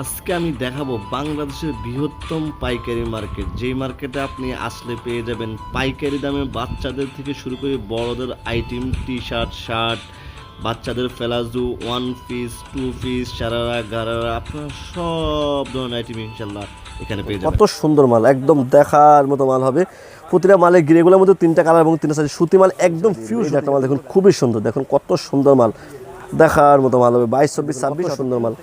আজকে আমি দেখাবো বাংলাদেশের বৃহত্তম পাইকারি মার্কেট। যেই মার্কেটে আপনি আসলে পেয়ে যাবেন পাইকারি দামে বাচ্চাদের থেকে শুরু করে বড়দের আইটেম টি শার্ট শার্ট বাচ্চাদের ফেলাজু, one piece, two piece, sharara, gharara, আপনার সব ধরনের আইটেম ইনশাল্লাহ এখানে পেয়ে যাবেন। কত সুন্দর মাল, একদম দেখার মতো মাল হবে। প্রতিটা মালে গ্রেগুলোর মধ্যে তিনটা কালার এবং তিনটা সাইজ সুতি মাল, একদম ফিউজ একটা মাল। দেখুন, খুবই সুন্দর, দেখুন কত সুন্দর মাল। দেখার মতো মাল হবে, বাইশ, চব্বিশ, ছাব্বিশ, সুন্দর মাল।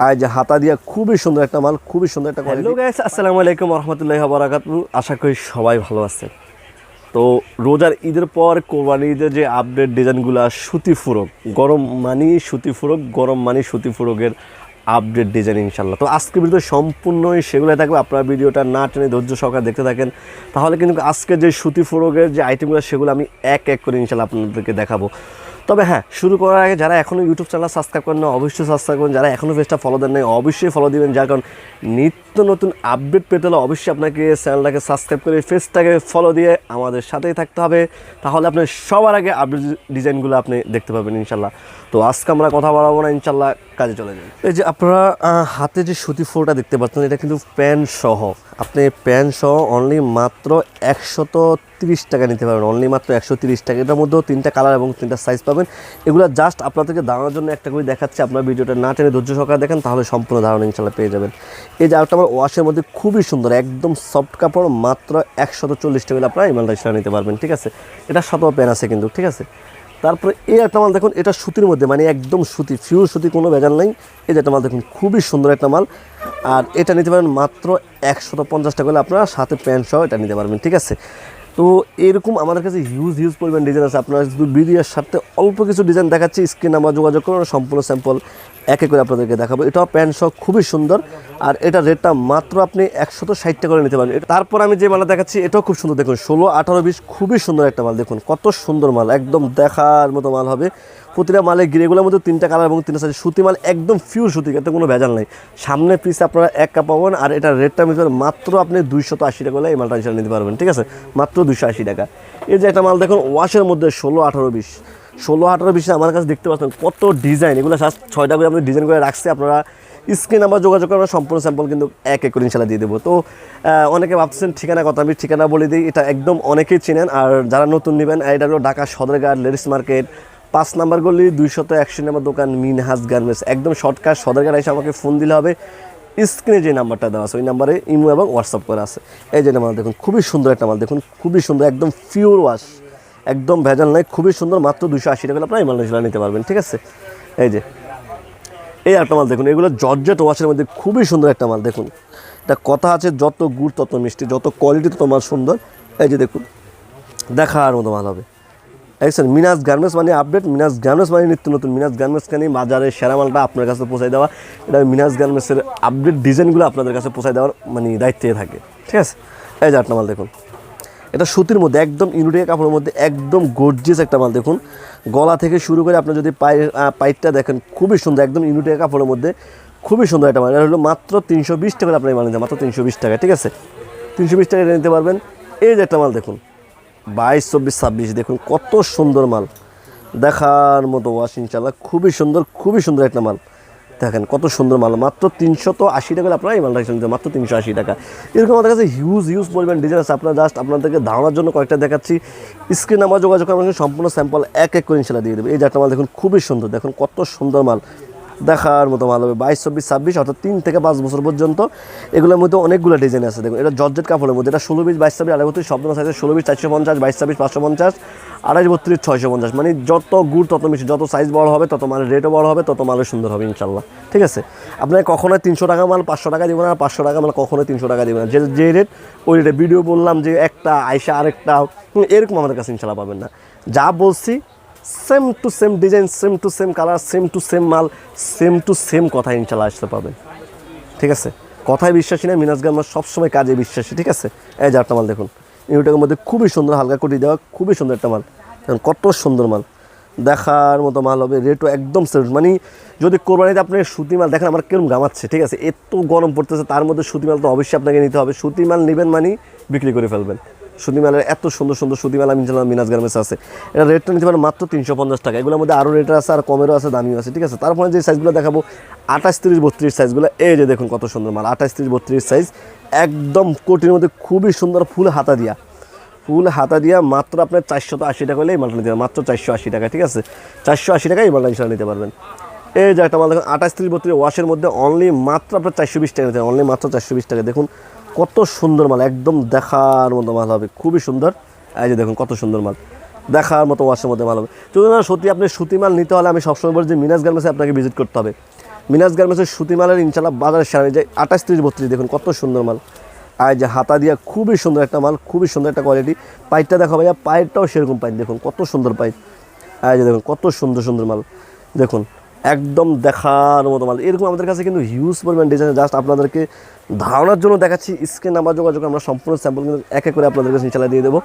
আর যে হাতা দিয়া খুবই সুন্দর একটা মাল, খুবই সুন্দর একটা হ্যালো গাইস আসসালামু আলাইকুম রহমতুল্লাহ বারাকাতু। আশা করি সবাই ভালো আছেন। তো রোজার ঈদের পর কোরবানি ঈদের যে আপডেট ডিজাইনগুলো, সুতি ফুরক, গরম মানি সুতি ফুরক, গরম মানি সুতি ফুরকের আপডেট ডিজাইন ইনশাল্লাহ তো আজকে ভিডিও সম্পূর্ণই সেগুলো থাকবে। আপনারা ভিডিওটা না টেনে ধৈর্য সহকারে দেখতে থাকেন। তাহলে কিন্তু আজকে যে সুতি ফুরকের যে আইটেমগুলো সেগুলো আমি এক এক করে ইনশাল্লাহ আপনাদেরকে দেখাবো। তবে হ্যাঁ শুরু করার আগে যারা এখনও ইউটিউব চ্যানেল সাবস্ক্রাইব করেন না অবশ্যই সাবস্ক্রাইব করেন। যারা এখনও পেজটা ফলো দেন নাই অবশ্যই ফলো দিবেন। যার কারণ নিত্য নতুন আপডেট পেতে হলে অবশ্যই আপনাকে চ্যানেলটাকে সাবস্ক্রাইব করে ফেসটাকে ফলো দিয়ে আমাদের সাথেই থাকতে হবে। তাহলে আপনি সবার আগে আপডেট ডিজাইনগুলো আপনি দেখতে পাবেন ইনশাল্লাহ তো আজকে আমরা কথা বলাবো না ইনশাল্লাহ কাজে চলে যাই এই যে আপনারা হাতে যে সুতি ফোরটা দেখতে পাচ্ছেন, এটা কিন্তু প্যান সহ। আপনি প্যান সহ অনলি মাত্র একশত তিরিশ টাকা নিতে পারবেন। অনলি মাত্র একশো তিরিশ টাকা। এটার মধ্যেও তিনটা কালার এবং তিনটা সাইজ পাবেন। এগুলো জাস্ট আপনাদেরকে দাঁড়ানোর জন্য একটা করে দেখাচ্ছে। আপনার ভিডিওটা না টেনে ধৈর্য সহকারে দেখেন, তাহলে সম্পূর্ণ ধারণা ইনশাল্লাহ পেয়ে যাবেন। এই যে আমার ওয়াশের মধ্যে খুবই সুন্দর, একদম সফট কাপড়, মাত্র একশত চল্লিশ টাকা আপনারা এই মালটা নিতে পারবেন, ঠিক আছে? এটা শত প্যান আছে কিন্তু, ঠিক আছে? তারপরে এই একটা মাল দেখুন, এটা সুতির মধ্যে মানে একদম সুতি ফিউর সুতি, কোনো ভেজাল নেই। এই একটা মাল দেখুন, খুবই সুন্দর একটা মাল। আর এটা নিতে পারেন মাত্র একশত পঞ্চাশ টাকা হলে আপনারা সাথে প্যান্ট সহ এটা নিতে পারবেন, ঠিক আছে? তো এরকম আমাদের কাছে হিউজ হিউজ পরিমাণ ডিজাইন আছে। আপনারা শুধু ভিডিওর সাথে অল্প কিছু ডিজাইন দেখাচ্ছি স্ক্রিন আমরা যোগাযোগ করুন, সম্পূর্ণ স্যাম্পল একে করে আপনাদেরকে দেখাবো। এটাও প্যান্ট শখ খুবই সুন্দর। আর এটা রেটটা মাত্র আপনি একশত ষাট টাকা করে নিতে পারেন তারপর আমি যে মালা দেখাচ্ছি, এটাও খুব সুন্দর। দেখুন, ষোলো আঠারো বিশ, খুবই সুন্দর একটা মাল। দেখুন, কত সুন্দর মাল। একদম দেখার মতো মাল হবে। প্রতিটা মালে গ্রেগুলোর মধ্যে তিনটা কালার এবং তিনটা সাইজ সুতি মাল একদম ফিউর সুতি, এতে কোনো ভেজাল নাই। সামনে পিস আপনারা এক কাপ পাবেন আর এটা রেটটা মিলবে মাত্র আপনি দুইশত আশি টাকা এই মালটা নিতে পারবেন, ঠিক আছে? মাত্র দুইশো আশি টাকা। এই যে একটা মাল দেখুন ওয়াশের মধ্যে ষোলো আঠারো বিশ। ষোলো আঠারো বিশে আমার কাছে দেখতে পাচ্ছেন কত ডিজাইন এগুলো জাস্ট ছয়টা করে আপনি ডিজাইন করে রাখছি, আপনারা স্ক্রিন আমার যোগাযোগ করে আমরা সম্পূর্ণ স্যাম্পল কিন্তু এক এক করে ইনশাল্লাহ দিয়ে দেবো। তো অনেকে ভাবছেন ঠিকানা কথা, আমি ঠিকানা বলে দিই, এটা একদম অনেকেই চেনেন। আর যারা নতুন নেবেন, এটা হলো ঢাকা সদরঘাট লেডিস মার্কেট পাঁচ নাম্বার গলি, দুইশত একশো নাম্বার দোকান, মিনহাজ গার্মেন্টস। একদম শর্টকাট, সদরঘাট এসে আমাকে ফোন দিলে হবে। স্ক্রিনে যে নাম্বারটা দেওয়া আছে, ওই নাম্বারে ইমো এবং হোয়াটসঅ্যাপ করা আছে। এই যে মাল দেখুন, খুবই সুন্দর একটা মাল, দেখুন, খুবই সুন্দর, একদম পিওর ওয়াশ একদম ভেজাল নাই, খুবই সুন্দর, মাত্র দুশো আশি টাকা আপনার এই মালটা নিতে পারবেন, ঠিক আছে? এই যে, এই একটা মাল দেখুন, এগুলো জর্জেট ওয়াশের মধ্যে খুবই সুন্দর একটা মাল, দেখুন। এটা কথা আছে, যত গুড় তত মিষ্টি, যত কোয়ালিটি তত মাল সুন্দর। এই যে দেখুন, দেখার মতো মাল হবে। দেখছেন মিনাজ গার্মেন্টস মানে আপডেট মিনাজ গার্মেন্টস মানে নিত্য নতুন। মিনাজ গার্মেন্টস কানে বাজারে সেরা মালটা আপনার কাছে পৌঁছায় দেওয়া। এটা মিনাজ গার্মেন্টসের আপডেট ডিজাইনগুলো আপনাদের কাছে পৌঁছায় দেওয়ার মানে দায়িত্বে থাকে। ঠিক আছে? এই যে একটা মাল দেখুন। এটা সুতির মধ্যে একদম ইউনিটের কাপড়ের মধ্যে একদম গর্জিয়াস একটা মাল দেখুন। গলা থেকে শুরু করে আপনি যদি আহ, পাইটটা দেখেন খুবই সুন্দর একদম ইউনিটের কাপড়ের মধ্যে খুবই সুন্দর একটা মাল। এটা হলো মাত্র তিনশো বিশ টাকা আপনি মাল নিতে মাত্র তিনশো বিশ টাকা ঠিক আছে? তিনশো বিশ টাকা নিতে পারবেন। এই যে একটা মাল দেখুন। বাইশ, চব্বিশ, ছাব্বিশ, দেখুন কত সুন্দর মাল। দেখার মতো ওয়াশ ইনশাল্লাহ খুবই সুন্দর খুবই সুন্দর একটা মাল। দেখেন কত সুন্দর মাল, মাত্র তিনশো তো আশি টাকা আপনারা এই মালটা নিতে মাত্র তিনশো আশি টাকা। এরকম আমাদের কাছে হিউজ হিউজ পরিমাণ ডিজাইন আছে। আপনারা জাস্ট আপনাদেরকে ধারণার জন্য কয়েকটা দেখাচ্ছি। স্ক্রিন আমার যোগাযোগ করে সম্পূর্ণ স্যাম্পল এক এক করে ইনশাল্লাহ দিয়ে দেবে। এই একটা মাল দেখুন খুবই সুন্দর, দেখুন কত সুন্দর মাল। দেখার মতো ভালো হবে। বাইশ, চব্বিশ, ছাব্বিশ, অর্থাৎ তিন থেকে পাঁচ বছর পর্যন্ত এগুলোর মধ্যে অনেকগুলো ডিজাইন আছে। দেখুন, এটা জর্জেট কাপড়ের মধ্যে। এটা ষোলো বিশ বাইশ, ছাব্বিশ, আড়াই, বত্রিশ শব্দ সাইজে ষোলো বিশ চারশো পঞ্চাশ, বাইশ, ছাব্বিশ, পাঁচশো পঞ্চাশ, আড়াই, বত্রিশ, ছয়শো পঞ্চাশ। মানে যত গুড়, তত মিষ্টি, যত সাইজ বড় হবে, তত মালের রেটও বড় হবে, তত মালও সুন্দর হবে ইনশাল্লাহ ঠিক আছে? আপনাকে কখনোই তিনশো টাকা মাল, পাঁচশো টাকা দেবেন আর পাঁচশো টাকা মাল কখনোই তিনশো টাকা দেবেন যে যে রেট ওই রেটে ভিডিও বললাম যে একটা আইসা আরেকটা এরকম আমাদের কাছে ইনশাল্লাহ পাবেন না। যা বলছি same to same design same to same colour same to same মাল সেম টু সেম কথা ইনশাল্লাহ আসতে পাবেন ঠিক আছে? কথায় বিশ্বাসী না মিনাজ গান সবসময় কাজে বিশ্বাসী, ঠিক আছে? এই যে একটা মাল দেখুন। ইউটাকের মধ্যে খুবই সুন্দর হালকা কুটি দেওয়া, খুবই সুন্দর একটা মাল। দেখুন, কত সুন্দর মাল। দেখার মতো মাল হবে, রেটও একদম সেট। মানে যদি কোরবানিতে আপনি সুতি মাল দেখেন, আমার কেরম গামাচ্ছে ঠিক আছে? এত গরম পড়তেছে, তার মধ্যে সুতি মাল তো অবশ্যই আপনাকে নিতে হবে। সুতি মাল নেবেন মানে বিক্রি করে ফেলবেন। মালের এত সুন্দর সুন্দর সুতি মাল আমি মিনাজ গার্মেন্টস আছে। এটা রেটটা নিতে পারেন মাত্র তিনশো পঞ্চাশ টাকা। এগুলোর মধ্যে আরও রেট আছে, আর কমেরও আছে, দামিও আছে, ঠিক আছে? তারপরে যে সাইজগুলো দেখাবো, আঠাশ তিরিশ বত্রিশ সাইজগুলো এই যে দেখুন কত সুন্দর মাল, আঠাশ তিরিশ বত্রিশ সাইজ একদম কোটির মধ্যে খুবই সুন্দর ফুল হাতা দিয়া। ফুল হাতা দিয়া মাত্র আপনার চারশো আশি টাকা হলে এই মালটা নিতে পারবেন, মাত্র চারশো আশি টাকা, ঠিক আছে? চারশো আশি টাকা এই মালটা নিতে পারবেন। এই যে একটা মাল দেখুন, আঠাশ তিরিশ বত্রিশ ওয়াশের মধ্যে অনলি মাত্র আপনার চারশো বিশ টাকা অনলি মাত্র চারশো বিশ টাকা। দেখুন, কত সুন্দর মাল, একদম দেখার মতো মাল হবে, খুবই সুন্দর। এই যে দেখুন, কত সুন্দর মাল, দেখার মতো ওয়াশের মধ্যে মাল হবে। না সত্যি আপনি সুতি মাল নিতে হলে আমি সবসময় বলি যে মিনাজ গার্মেন্টসে আপনাকে ভিজিট করতে হবে। মিনাজ গার্মেন্টসের সুতি মালের ইনশাল্লাহ বাজারে সারা যে আঠাশ তিরিশ বত্রিশ, দেখুন, কত সুন্দর মাল। আর যে হাতা দিয়া খুবই সুন্দর একটা মাল, খুবই সুন্দর একটা কোয়ালিটি পাইপটা দেখো ভাইয়া, পাইপটাও সেরকম পাইপ, দেখুন, কত সুন্দর পাইপ। আর যে দেখুন, কত সুন্দর সুন্দর মাল, দেখুন। একদম দেখার মতো মাল। এরকম আমাদের কাছে কিন্তু হিউজ পরিমাণ ডিজাইন জাস্ট আপনাদেরকে ধারণার জন্য দেখাচ্ছি। স্ক্রিন নাম্বার যোগাযোগ, আমরা সম্পূর্ণ স্যাম্পল কিন্তু এক করে আপনাদের কাছে চালা দিয়ে দেবো।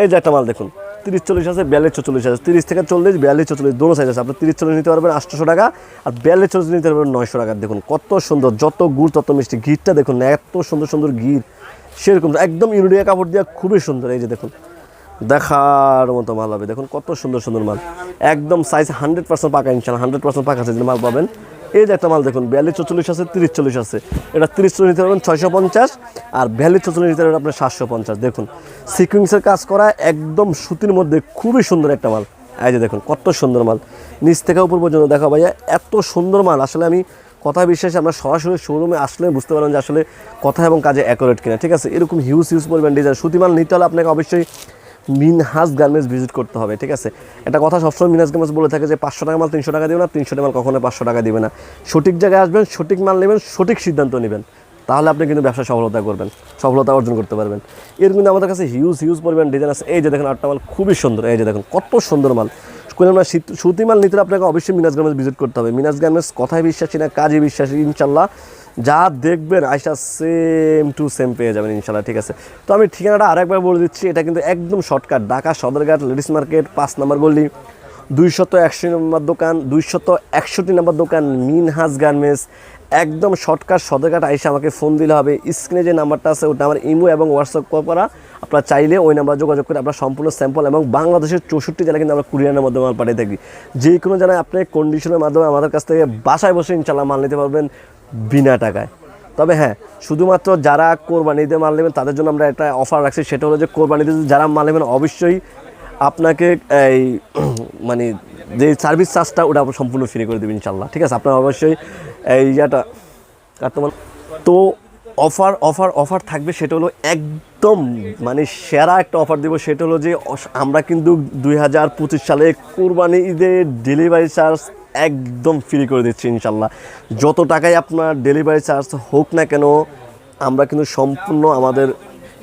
এই যে একটা মাল দেখুন, তিরিশ চল্লিশ আছে, বিয়াল্লিশ চল্লিশ আছে। তিরিশ থেকে চল্লিশ, বিয়াল্লিশ চল্লিশ, দোনো সাইজ আছে। আপনি তিরিশ চল্লিশ নিতে পারবেন আটশোশো টাকা, আর বিয়াল্লিশ চল্লিশ নিতে পারবেন নয়শো টাকা। দেখুন, কত সুন্দর, যত গুড়, তত মিষ্টি ঘিরটা দেখুন এত সুন্দর সুন্দর ঘির সেরকম, একদম ইউরিয়া কাপড় দেওয়া খুবই সুন্দর, এই যে দেখুন। দেখার মতো মাল হবে দেখুন কত সুন্দর সুন্দর মাল। একদম সাইজ হান্ড্রেড পার্সেন্ট পাকা ইনশাল হান্ড্রেড পার্সেন্ট পাকা সাইজের মাল পাবেন। এই যে একটা মাল দেখুন, বিয়াল্লিশ চল্লিশ আছে, তিরিশ চল্লিশ আছে। এটা তিরিশ চল্লিশ নিতে পারবেন, ছয়শো পঞ্চাশ। আর বিয়াল্লিশ চল্লিশ নিতে পারবেন আপনার সাতশো পঞ্চাশ। দেখুন সিকুইন্সের কাজ করা একদম সুতির মধ্যে খুবই সুন্দর একটা মাল। এই যে দেখুন, কত সুন্দর মাল। নিচ থেকে উপর পর্যন্ত দেখা ভাইয়া, এত সুন্দর মাল। আসলে আমি কথা বিশ্বাসে আমরা সরাসরি শোরুমে আসলে বুঝতে পারলাম যে আসলে কথা এবং কাজে অ্যাকোরেট কিনা। ঠিক আছে? এরকম হিউজ হিউজ পরিমাণ ডিজাইন সুতি মাল নিতে হলে আপনাকে অবশ্যই মিনহাজ গার্মেন্টস ভিজিট করতে হবে, ঠিক আছে? একটা কথা সবসময় মিনহাজ গার্মেন্টস বলে থাকে যে, পাঁচশো টাকা মাল, তিনশো টাকা দেবে না, তিনশো টাকা মাল কখনো পাঁচশো টাকা দেবে না। সঠিক জায়গায় আসবেন, সঠিক মাল নেবেন, সঠিক সিদ্ধান্ত নেবেন। তাহলে আপনি কিন্তু ব্যবসা সফলতা করবেন, সফলতা অর্জন করতে পারবেন। এর কিন্তু আমাদের কাছে হিউজ হিউজ পরিমাণ ডিজাইন আছে। এই যে দেখেন আটটা মাল, খুবই সুন্দর। এই যে দেখেন, কত সুন্দর মাল। কোনো আমরা সুতি নিতে আপনাকে অবশ্যই মিনাজ গার্মেন্টস ভিজিট করতে হবে। মিনাজ গার্মেন্টস কথায় বিশ্বাসী না, কাজে বিশ্বাসী, ইনশাল্লাহ। যা দেখবেন আইসা সেম টু সেম পেয়ে যাবেন, ইনশাল্লাহ, ঠিক আছে? তো আমি ঠিকানাটা আরেকবার বলে দিচ্ছি, এটা কিন্তু একদম shortcut Dhaka Sadarghat ladies market পাঁচ নম্বর দুই দুইশত একশো নম্বর দোকান, দুইশত একষট্টি নম্বর দোকান, মিনহাজ গার্মেন্টস একদম শর্টকাট, সদরঘাট আইসা আমাকে ফোন দিলে হবে। স্ক্রিনে যে নাম্বারটা আছে, ওটা আমার ইমো এবং হোয়াটসঅ্যাপ করা আপনারা চাইলে ওই নাম্বার যোগাযোগ করে আপনার সম্পূর্ণ স্যাম্পল এবং বাংলাদেশের চৌষট্টি জেলা কিন্তু আমরা কুরিয়ারের মাধ্যমে মাল পাঠিয়ে থাকি। যে কোনো জায়গায় আপনি কন্ডিশনের মাধ্যমে আমাদের কাছ থেকে বাসায় বসে ইনশাল্লাহ মাল নিতে পারবেন বিনা টাকায়। তবে হ্যাঁ শুধুমাত্র যারা কোরবানিতে মাল নেবেন, তাদের জন্য আমরা একটা অফার রাখছি, সেটা হলো যে কোরবানিতে যারা মাল নেবেন, অবশ্যই আপনাকে এই মানে যে সার্ভিস চার্জটা ওটা সম্পূর্ণ ফ্রি করে দেবেন ইনশাল্লাহ ঠিক আছে? আপনার অবশ্যই এই ইয়েটা কাটতে বল- তো অফার অফার অফার থাকবে সেটা হলো একদম মানে সেরা একটা অফার দেবো। সেটা হলো যে আমরা কিন্তু দুই হাজার পঁচিশ সালে কোরবানি ঈদের ডেলিভারি চার্জ একদম ফ্রি করে দিচ্ছি ইনশাল্লাহ যত টাকায় আপনার ডেলিভারি চার্জ হোক না কেন, আমরা কিন্তু সম্পূর্ণ আমাদের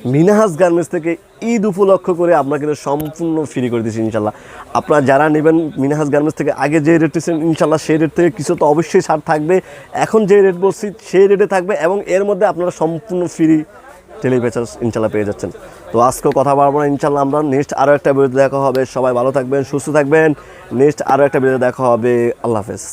মিনাহাজ গার্মেন্টস থেকে ঈদ উপলক্ষ করে আমরা কিন্তু সম্পূর্ণ ফ্রি করে দিচ্ছি ইনশাল্লাহ আপনারা যারা নেবেন মিনাহাজ গার্মেন্টস থেকে, আগে যে রেট ছিলেন ইনশাল্লাহ সেই রেট থেকে কিছু তো অবশ্যই ছাড় থাকবে। এখন যে রেট বলছি, সেই রেটে থাকবে এবং এর মধ্যে আপনারা সম্পূর্ণ ফ্রি ডেলিভারি ইনশাল্লাহ পেয়ে যাচ্ছেন। তো আজকেও কথা বলব না ইনশাল্লাহ আমরা নেক্সট আরও একটা ভিডিও দেখা হবে। সবাই ভালো থাকবেন, সুস্থ থাকবেন। নেক্সট আরও একটা ভিডিও দেখা হবে। আল্লাহ হাফেজ।